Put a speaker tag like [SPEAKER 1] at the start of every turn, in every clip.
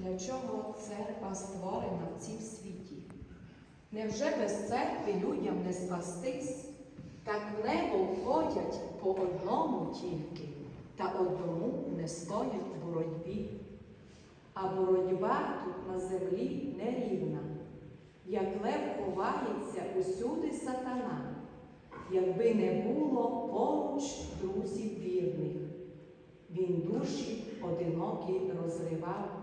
[SPEAKER 1] для чого церква створена в цім світі? Невже без церкви людям не спастись? Так в небо входять по одному тільки, та одному не стоять в боротьбі. А боротьба тут на землі нерівна, як лев ховається усюди сатана, якби не було поруч друзів вірних, він душі одинокі розривав.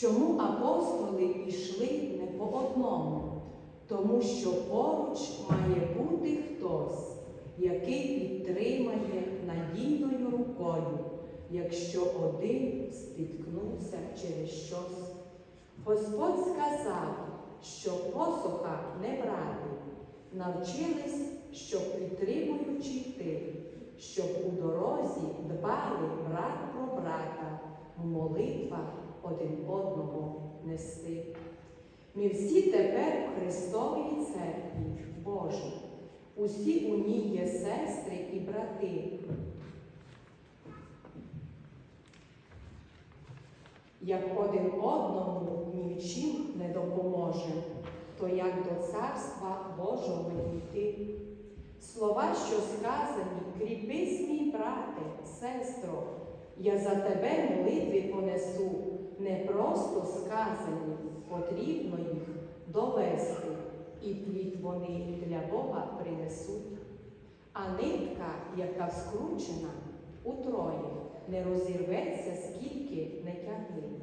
[SPEAKER 1] Чому апостоли пішли не по одному? Тому що поруч має бути хтось, який підтримає надійною рукою, якщо один спіткнувся через щось. Господь сказав, що посоха не брати, навчились, щоб підтримуючи йти, щоб у дорозі дбали брат про брата, в молитвах один одного нести. Ми всі тепер в Христовій церкві Божій. Усі у ній є сестри і брати. Як один одному ні не допоможе, то як до Царства Божого йти. Слова, що сказані, кріпись, мій брате, сестро, я за тебе молитви понесу, не просто сказані, потрібно їх довести, і плід вони для Бога принесуть. А нитка, яка скручена утроє, не розірветься, скільки не тягни.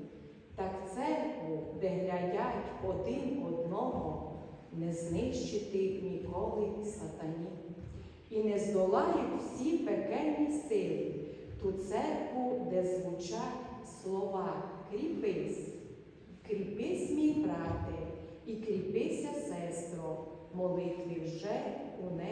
[SPEAKER 1] Так церкву, де глядять один одного, не знищити ніколи сатані. І не здолають всі пекельні сили, ту церкву, де звучать слова кріпись, кріпись, мій брате, кріпися, сестро, молитві вже у небо